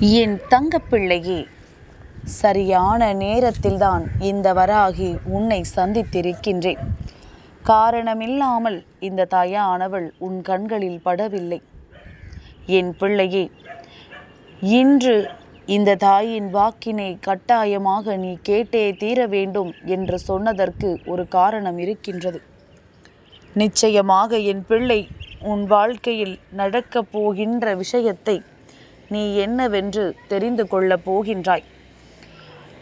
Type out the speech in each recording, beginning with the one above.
என் தங்கப்பிள்ளையே சரியான நேரத்தில்தான் இந்த வராகி உன்னை சந்தித்திருக்கின்றேன். காரணமில்லாமல் இந்த தாயானவள் உன் கண்களில் படவில்லை. என் பிள்ளையே இன்று இந்த தாயின் வாக்கினை கட்டாயமாக நீ கேட்டே தீர வேண்டும் என்று சொன்னதற்கு ஒரு காரணம் இருக்கின்றது. நிச்சயமாக என் பிள்ளை உன் வாழ்க்கையில் நடக்கப் போகின்ற விஷயத்தை நீ என்னவென்று தெரிந்து கொள்ளப் போகின்றாய்.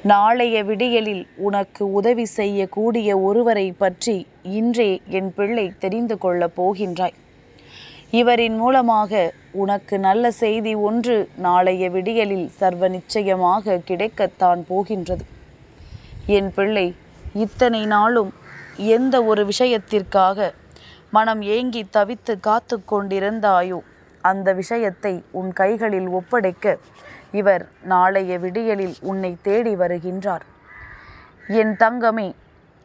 நாளைய விடியலில் உனக்கு உதவி செய்யக்கூடிய ஒருவரை பற்றி இன்றே என் பிள்ளை தெரிந்து கொள்ளப் போகின்றாய். இவரின் மூலமாக உனக்கு நல்ல செய்தி ஒன்று நாளைய விடியலில் சர்வ நிச்சயமாக கிடைக்கத்தான் போகின்றது. என் பிள்ளை இத்தனை நாளும் எந்த ஒரு விஷயத்திற்காக மனம் ஏங்கி தவித்து காத்து கொண்டிருந்தாயோ? அந்த விஷயத்தை உன் கைகளில் ஒப்படைக்க இவர் நாளைய விடியலில் உன்னை தேடி வருகின்றார். என் தங்கமே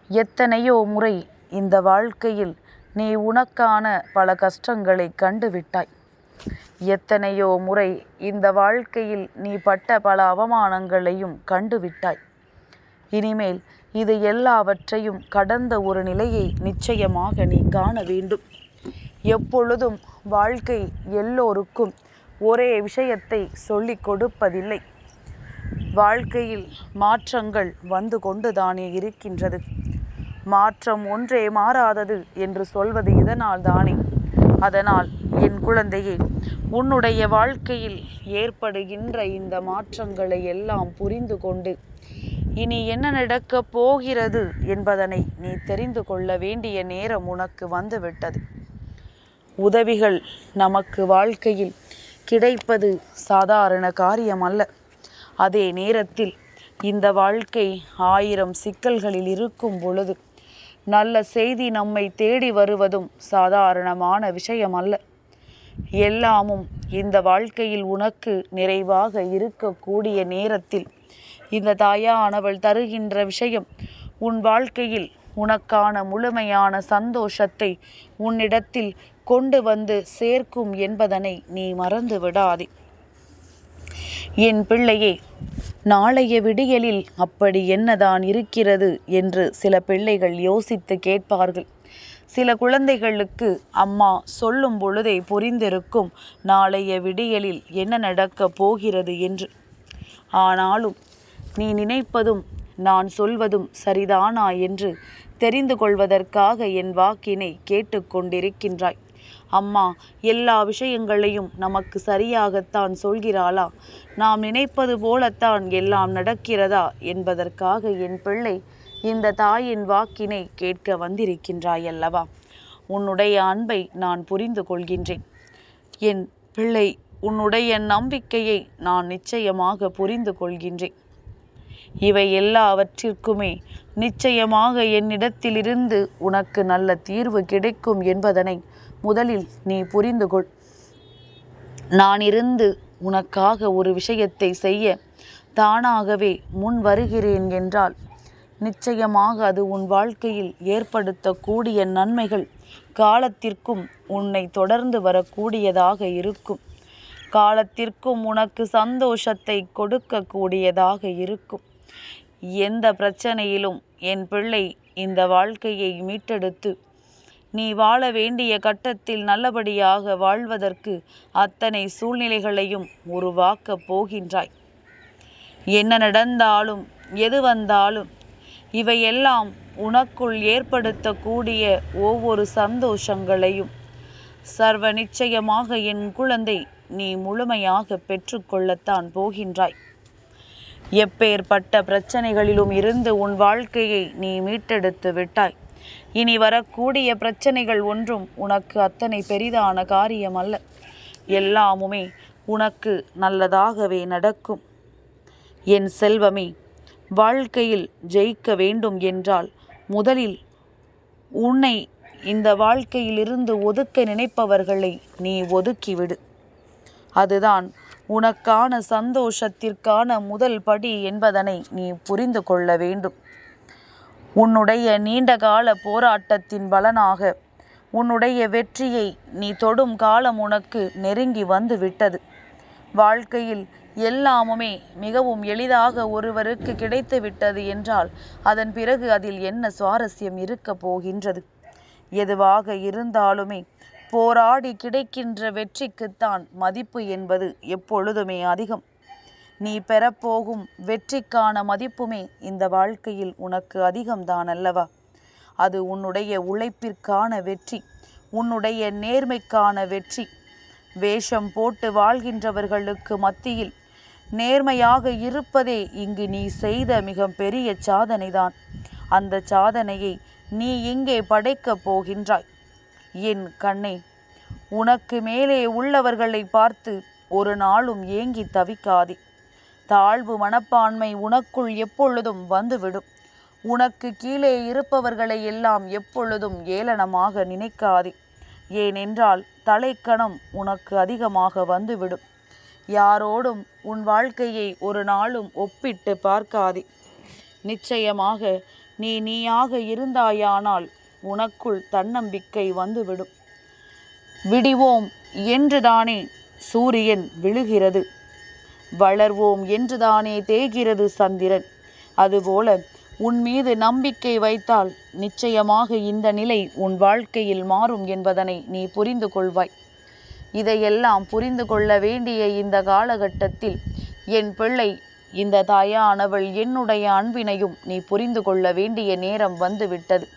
எத்தனையோ முறை இந்த வாழ்க்கையில் நீ உனக்கான பல கஷ்டங்களை கண்டுவிட்டாய். எத்தனையோ முறை இந்த வாழ்க்கையில் நீ பட்ட பல அவமானங்களையும் கண்டுவிட்டாய். இனிமேல் இது எல்லாவற்றையும் கடந்த ஒரு நிலையை நிச்சயமாக நீ காண வேண்டும். எப்பொழுதும் வாழ்க்கை எல்லோருக்கும் ஒரே விஷயத்தை சொல்லிக் கொடுப்பதில்லை. வாழ்க்கையில் மாற்றங்கள் வந்து கொண்டுதானே இருக்கின்றது. மாற்றம் ஒன்றே மாறாதது என்று சொல்வது இதனால் தானே. அதனால் என் குழந்தையே உன்னுடைய வாழ்க்கையில் ஏற்படுகின்ற இந்த மாற்றங்களை எல்லாம் புரிந்து கொண்டு இனி என்ன நடக்கப் போகிறது என்பதனை நீ தெரிந்து கொள்ள வேண்டிய நேரம் உனக்கு வந்துவிட்டது உதவிகள் நமக்கு வாழ்க்கையில் கிடைப்பது சாதாரண காரியம் அல்ல அதே நேரத்தில் இந்த வாழ்க்கை ஆயிரம் சிக்கல்களில் இருக்கும் பொழுது நல்ல செய்தி நம்மை தேடி வருவதும் சாதாரணமான விஷயம் அல்ல எல்லாமும் இந்த வாழ்க்கையில் உனக்கு நிறைவாக இருக்கக்கூடிய நேரத்தில் இந்த தாயானவள் தருகின்ற விஷயம் உன் வாழ்க்கையில் உனக்கான முழுமையான சந்தோஷத்தை உன்னிடத்தில் கொண்டு வந்து சேர்க்கும் என்பதனை நீ மறந்து விடாதே. என் பிள்ளையே நாளைய விடியலில் அப்படி என்னதான் இருக்கிறது என்று சில பிள்ளைகள் யோசித்து கேட்பார்கள். சில குழந்தைகளுக்கு அம்மா சொல்லும் பொழுதே புரிந்திருக்கும் நாளைய விடியலில் என்ன நடக்கப் போகிறது என்று. ஆனாலும் நீ நினைப்பதும் நான் சொல்வதும் சரிதானா என்று தெரிந்து கொள்வதற்காக என் வாக்கினை கேட்டுக்கொண்டிருக்கின்றாய் அம்மா எல்லா விஷயங்களையும் நமக்கு சரியாகத்தான் சொல்கிறாளா? நாம் நினைப்பது போலத்தான் எல்லாம் நடக்கிறதா என்பதற்காக என் பிள்ளை இந்த தாயின் வாக்கினை கேட்க வந்திருக்கின்றாய் அல்லவா? உன்னுடைய அன்பை நான் புரிந்து கொள்கின்றேன். என் பிள்ளை உன்னுடைய நம்பிக்கையை நான் நிச்சயமாக புரிந்து கொள்கின்றேன். இவை எல்லாவற்றிற்குமே நிச்சயமாக என்னிடத்திலிருந்து உனக்கு நல்ல தீர்வு கிடைக்கும் என்பதனை முதலில் நீ புரிந்து கொள் நான் இருந்து உனக்காக ஒரு விஷயத்தை செய்ய தானாகவே முன் வருகிறேன் என்றால் நிச்சயமாக அது உன் வாழ்க்கையில் ஏற்படுத்தக்கூடிய நன்மைகள் காலத்திற்கும் உன்னை தொடர்ந்து வரக்கூடியதாக இருக்கும். காலத்திற்கும் உனக்கு சந்தோஷத்தை கொடுக்கக்கூடியதாக இருக்கும். எந்த பிரச்சனையிலும் என் பிள்ளை இந்த வாழ்க்கையை மீட்டெடுத்து நீ வாழ வேண்டிய கட்டத்தில் நல்லபடியாக வாழ்வதற்கு அத்தனை சூழ்நிலைகளையும் உருவாக்கப் போகின்றாய். என்ன நடந்தாலும் எது வந்தாலும் இவையெல்லாம் உனக்குள் ஏற்படுத்தக்கூடிய ஒவ்வொரு சந்தோஷங்களையும் சர்வ நிச்சயமாக என் குழந்தை நீ முழுமையாக பெற்றுக்கொள்ளத்தான் போகின்றாய். எப்பேற்பட்ட பிரச்சனைகளிலும் இருந்து உன் வாழ்க்கையை நீ மீட்டெடுத்து விட்டாய். இனி வரக்கூடிய பிரச்சனைகள் ஒன்றும் உனக்கு அத்தனை பெரிதான காரியம் அல்ல. எல்லாமுமே உனக்கு நல்லதாகவே நடக்கும். என் செல்வமே வாழ்க்கையில் ஜெயிக்க வேண்டும் என்றால் முதலில் உன்னை இந்த வாழ்க்கையிலிருந்து ஒதுக்க நினைப்பவர்களை நீ ஒதுக்கிவிடு. அதுதான் உனக்கான சந்தோஷத்திற்கான முதல் படி என்பதனை நீ புரிந்து கொள்ள வேண்டும். உன்னுடைய நீண்டகால போராட்டத்தின் பலனாக உன்னுடைய வெற்றியை நீ தொடும் காலம் உனக்கு நெருங்கி வந்து விட்டது. வாழ்க்கையில் எல்லாமுமே மிகவும் எளிதாக ஒருவருக்கு கிடைத்து விட்டது என்றால் அதன் பிறகு அதில் என்ன சுவாரஸ்யம் இருக்கப் போகின்றது? எதுவாக இருந்தாலுமே போராடி கிடைக்கின்ற வெற்றிக்குத்தான் மதிப்பு என்பது எப்பொழுதுமே அதிகம். நீ பெறப்போகும் வெற்றிக்கான மதிப்புமே இந்த வாழ்க்கையில் உனக்கு அதிகம்தான் அல்லவா அது உன்னுடைய உழைப்பிற்கான வெற்றி உன்னுடைய நேர்மைக்கான வெற்றி. வேஷம் போட்டு வாழ்கின்றவர்களுக்கு மத்தியில் நேர்மையாக இருப்பதே இங்கு நீ செய்த மிக பெரிய சாதனைதான். அந்த சாதனையை நீ இங்கே படைக்கப் போகின்றாய். என் கண்ணே உனக்கு மேலே உள்ளவர்களை பார்த்து ஒரு நாளும் ஏங்கி தவிக்காதே. தாழ்வு மனப்பான்மை உனக்குள் எப்பொழுதும் வந்துவிடும். உனக்கு கீழே இருப்பவர்களை எல்லாம் எப்பொழுதும் ஏளனமாக நினைக்காதே. ஏனென்றால் தலைக்கணம் உனக்கு அதிகமாக வந்துவிடும். யாரோடும் உன் வாழ்க்கையை ஒரு நாளும் ஒப்பிட்டு பார்க்காதே. நிச்சயமாக நீ நீயாக இருந்தாயானால் உனக்குள் தன்னம்பிக்கை வந்துவிடும். விடிவோம் என்றுதானே சூரியன் விழுகிறது. வளர்வோம் என்றுதானே தேய்கிறது சந்திரன். அதுபோல உன் மீது நம்பிக்கை வைத்தால் நிச்சயமாக இந்த நிலை உன் வாழ்க்கையில் மாறும் என்பதனை நீ புரிந்து கொள்வாய். இதையெல்லாம் புரிந்து கொள்ள வேண்டிய இந்த காலகட்டத்தில் என் பிள்ளை இந்த தாயானவள் என்னுடைய அன்பினையும் நீ புரிந்து கொள்ள வேண்டிய நேரம் வந்துவிட்டது.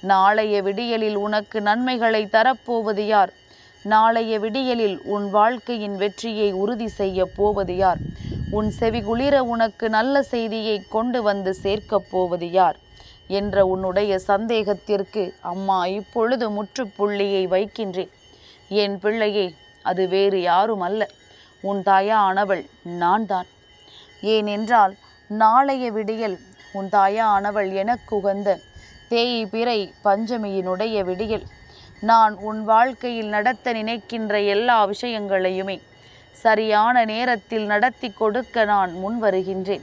நாளைய விடியலில் உனக்கு நன்மைகளை தரப்போவது யார்? நாளைய விடியலில் உன் வாழ்க்கையின் வெற்றியை உறுதி செய்ய போவது யார்? உன் செவிகுளிர உனக்கு நல்ல செய்தியை கொண்டு வந்து சேர்க்கப் போவது யார்? என்ற உன்னுடைய சந்தேகத்திற்கு அம்மா இப்பொழுது முற்றுப்புள்ளியை வைக்கின்றேன். என் பிள்ளையே அது வேறு யாரும் அல்ல உன் தாயானவள் நான் தான் ஏனென்றால் நாளைய விடியல் உன் தாயானவள் எனக்குகந்த தேய் பிறை பஞ்சமியினுடைய விடியல். நான் உன் வாழ்க்கையில் நடத்த நினைக்கின்ற எல்லா விஷயங்களையுமே சரியான நேரத்தில் நடத்தி கொடுக்க நான் முன் வருகின்றேன்.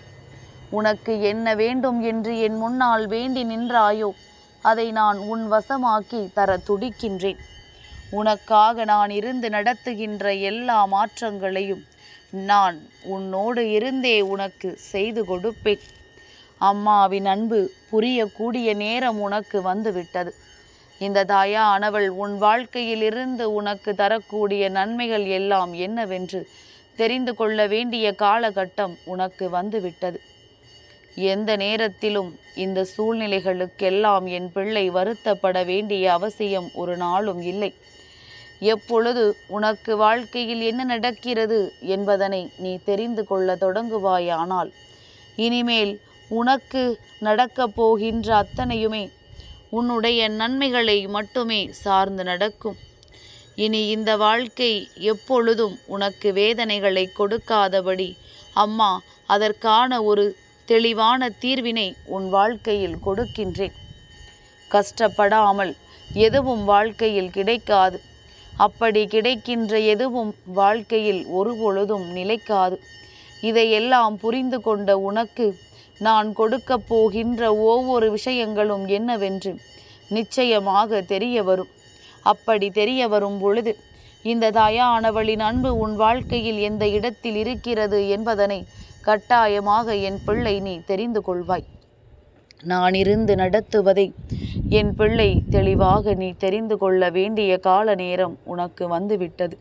உனக்கு என்ன வேண்டும் என்று என் முன்னால் வேண்டி நின்றாயோ அதை நான் உன் வசமாக்கி தர துடிக்கின்றேன். உனக்காக நான் இருந்து நடத்துகின்ற எல்லா மாற்றங்களையும் நான் உன்னோடு இருந்தே உனக்கு செய்து கொடுப்பேன். அம்மாவின் அன்பு புரியக்கூடிய நேரம் உனக்கு வந்துவிட்டது. இந்த தாயானவள் உன் வாழ்க்கையிலிருந்து உனக்கு தரக்கூடிய நன்மைகள் எல்லாம் என்னவென்று தெரிந்து கொள்ள வேண்டிய காலகட்டம் உனக்கு வந்துவிட்டது. எந்த நேரத்திலும் இந்த சூழ்நிலைகளுக்கெல்லாம் என் பிள்ளை வருத்தப்பட வேண்டிய அவசியம் ஒரு நாளும் இல்லை. எப்பொழுது உனக்கு வாழ்க்கையில் என்ன நடக்கிறது என்பதனை நீ தெரிந்து கொள்ள தொடங்குவாயானால் இனிமேல் உனக்கு நடக்கப் போகின்ற அத்தனையுமே உன்னுடைய நன்மைகளை மட்டுமே சார்ந்து நடக்கும். இனி இந்த வாழ்க்கை எப்பொழுதும் உனக்கு வேதனைகளை கொடுக்காதபடி. அம்மா அதற்கான ஒரு தெளிவான தீர்வினை உன் வாழ்க்கையில் கொடுக்கின்றேன். கஷ்டப்படாமல் எதுவும் வாழ்க்கையில் கிடைக்காது. அப்படி கிடைக்கின்ற எதுவும் வாழ்க்கையில் ஒருபொழுதும் நிலைக்காது. இதையெல்லாம் புரிந்து கொண்ட உனக்கு நான் கொடுக்கப் போகின்ற ஒவ்வொரு விஷயங்களும் என்னவென்று நிச்சயமாக தெரிய வரும். அப்படி தெரிய வரும் பொழுது இந்த தாயானவளின் அன்பு உன் வாழ்க்கையில் எந்த இடத்தில் இருக்கிறது என்பதனை கட்டாயமாக என் பிள்ளை நீ தெரிந்து கொள்வாய். நான் இருந்து நடத்துவதை என் பிள்ளை தெளிவாக நீ தெரிந்து கொள்ள வேண்டிய கால நேரம் உனக்கு வந்துவிட்டது.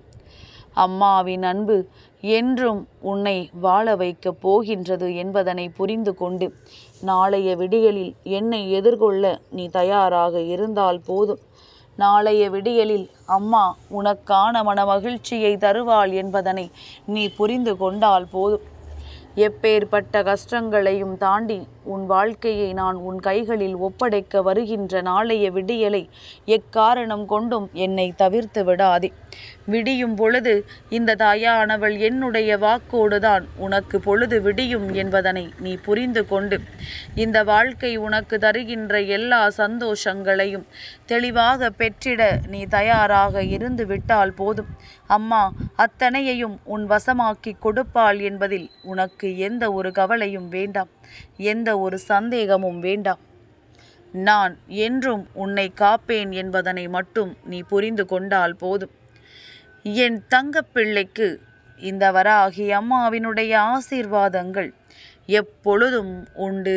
அம்மாவின் அன்பு என்றும் உன்னை வாழ வைக்கப் போகின்றது என்பதனை புரிந்து கொண்டு நாளைய விடியலில் என்னை எதிர்கொள்ள நீ தயாராக இருந்தால் போதும். நாளைய விடியலில் அம்மா உனக்கான மன மகிழ்ச்சியை தருவாள் என்பதனை நீ புரிந்து கொண்டால் போதும். எப்பேற்பட்ட கஷ்டங்களையும் தாண்டி உன் வாழ்க்கையை நான் உன் கைகளில் ஒப்படைக்க வருகின்ற நாளைய விடியலை எக்காரணம் கொண்டும் என்னை தவிர்த்து விடாதே. விடியும் பொழுது இந்த தாயானவள் என்னுடைய வாக்கோடுதான். உனக்கு பொழுது விடியும் என்பதனை நீ புரிந்து கொண்டு இந்த வாழ்க்கை உனக்கு தருகின்ற எல்லா சந்தோஷங்களையும் தெளிவாக பெற்றிட நீ தயாராக இருந்து விட்டால் போதும். அம்மா அத்தனையையும் உன் வசமாக்கி கொடுப்பாள் என்பதில் உனக்கு எந்த ஒரு கவலையும் வேண்டாம். எந்த ஒரு சந்தேகமும் வேண்டாம். நான் என்றும் உன்னை காப்பேன் என்பதனை மட்டும் நீ புரிந்து கொண்டால் போதும். என் தங்கப்பிள்ளைக்கு இந்த வராகி அம்மாவினுடைய ஆசீர்வாதங்கள் எப்பொழுதும் உண்டு.